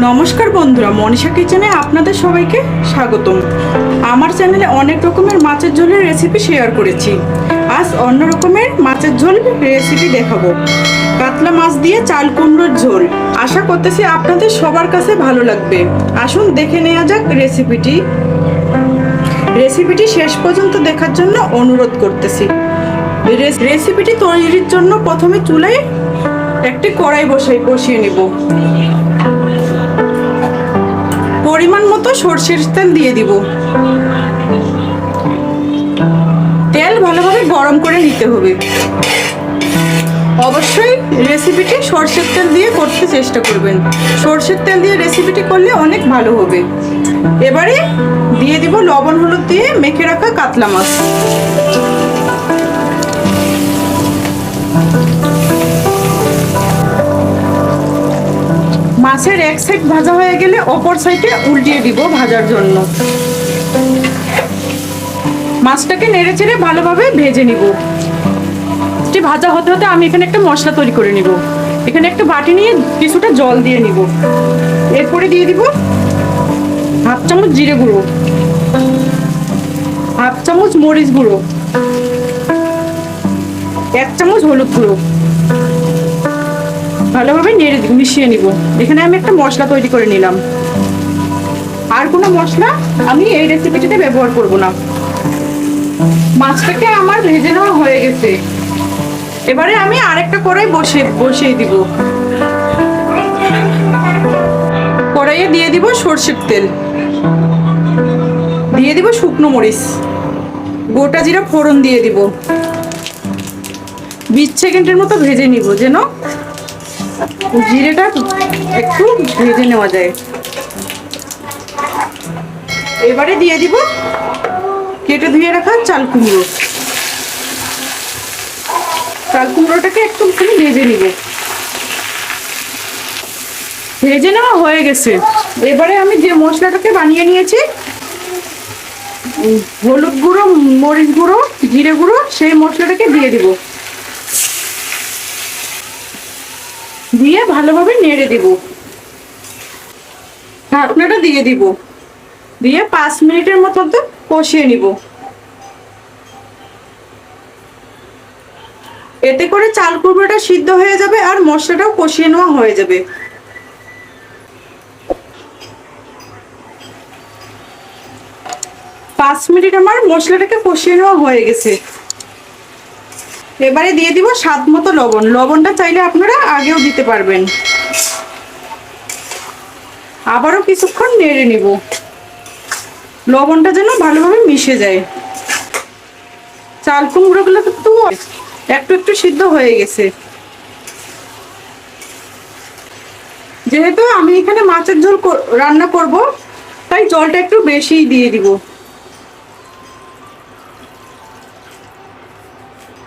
নমস্কার বন্ধুরা, মনীষা কিচেনে আপনাদের সবাইকে স্বাগতম। আমার চ্যানেলে অনেক রকমের মাছের ঝোলের রেসিপি শেয়ার করেছি। আজ অন্য রকমের মাছের ঝোল রেসিপি দেখাবো। কাতলা মাছ দিয়ে চাল কুমড়োর ঝোল। আশা করতেছি আপনাদের সবার কাছে ভালো লাগবে। আসুন দেখে নেওয়া যাক রেসিপিটি রেসিপিটি শেষ পর্যন্ত দেখার জন্য অনুরোধ করতেছি। রেস- রেসিপিটি তৈরির জন্য প্রথমে চুলায় একটি কড়াই বসাই বসিয়ে নিব। সর্ষের তেল দিয়ে দিব। তেল ভালোভাবে গরম করে নিতে হবে। অবশ্যই রেসিপিটি সর্ষের তেল দিয়ে করতে চেষ্টা করবেন। সর্ষের তেল দিয়ে রেসিপিটি করলে অনেক ভালো হবে। এবারে দিয়ে দিব লবণ হলুদ দিয়ে মেখে রাখা কাতলা মাছ। মাছের এক সাইড ভাজা হয়ে গেলে অপর সাইডে উল্টিয়ে দিব ভাজার জন্য। মাছটাকে নেড়ে চেড়ে ভালোভাবে ভেজে নিব। এটি ভাজা হতে হতে আমি এখানে একটা মশলা তৈরি করে নিব। এখানে একটা বাটি নিয়ে কিছুটা জল দিয়ে নিব। এরপরে দিয়ে দিব হাফ চামচ জিরে গুঁড়ো, হাফ চামচ মরিচ গুঁড়ো, এক চামচ হলুদ গুঁড়ো। ভালোভাবে মিশিয়ে নিব। এখানে আমি একটা মশলা তৈরি করে নিলাম। আর কোনো মশলা আমি এই রেসিপিটিতে ব্যবহার করব না। মাছটাকে আমার ভেজে নেওয়া হয়ে গেছে। এবারে আমি আরেকটা কড়াই বসে বসিয়ে দিব। কড়াইয়ে দিয়ে দিব সর্ষের তেল। দিয়ে দিব শুকনো মরিচ। গোটা জিরা ফোড়ন দিয়ে দিব। বিশ সেকেন্ডের মতো ভেজে নিব যেন জিরেটা একটু ভেজে নেওয়া যায়। এবারে দিয়ে দিব কেটে ধুয়ে রাখা চাল কুমড়ো। চাল কুমড়োটাকে একটু ভেজে নিব। ভেজে নেওয়া হয়ে গেছে। এবারে আমি যে মশলাটাকে বানিয়ে নিয়েছি, হলুদ গুঁড়ো, মরিচ গুঁড়ো, জিরে গুঁড়ো, সেই মশলাটাকে দিয়ে দিব। দিয়ে ভালোভাবে নেড়ে দিব। ঢাকনাটা দিয়ে দিব। দিয়ে পাঁচ মিনিটের মতো তো কষিয়ে নিব। এতে করে চাল কুমড়োটা সিদ্ধ হয়ে যাবে আর মশলাটাও কষিয়ে নেওয়া হয়ে যাবে। পাঁচ মিনিট আমার মশলাটাকে কষিয়ে নেওয়া হয়ে গেছে। এবারে দিয়ে দিব স্বাদ মতো লবণ। লবণটা চাইলে আপনারা আগেও দিতে পারবেন। আবারও কিছুক্ষণ নেড়ে নিব। লবণটা যেন ভালোভাবে মিশে যায়। চাল কুমড়োগুলো কিন্তু একটু একটু সিদ্ধ হয়ে গেছে। যেহেতু আমি এখানে মাছের ঝোল রান্না করব, তাই জলটা একটু বেশিই দিয়ে দিব।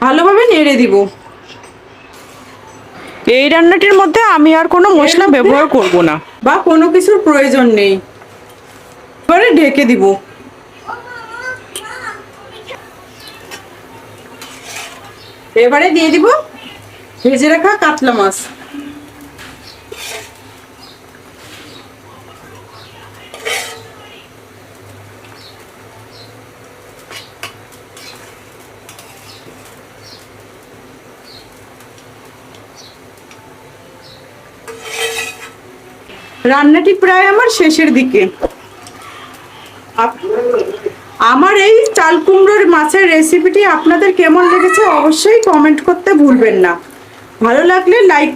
ভালোভাবে নেড়ে দিব। এই রান্নাটির মধ্যে আমি আর কোনো মশলা ব্যবহার করব না। বা কোনো কিছুর প্রয়োজন নেই। এবারে ঢেকে দিব। এবারে দিয়ে দিব ভেজে রাখা কাতলা মাছ। রান্নাটি প্রায় আমার শেষের দিকে। আমার এই চাল কুমড়োর মাছের রেসিপিটি আপনাদের কেমন লেগেছে অবশ্যই কমেন্ট করতে ভুলবেন না। ভালো লাগলে লাইক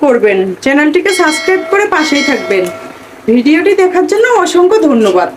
করবেন। চ্যানেলটিকে সাবস্ক্রাইব করে পাশেই থাকবেন। ভিডিওটি দেখার জন্য অসংখ্য ধন্যবাদ।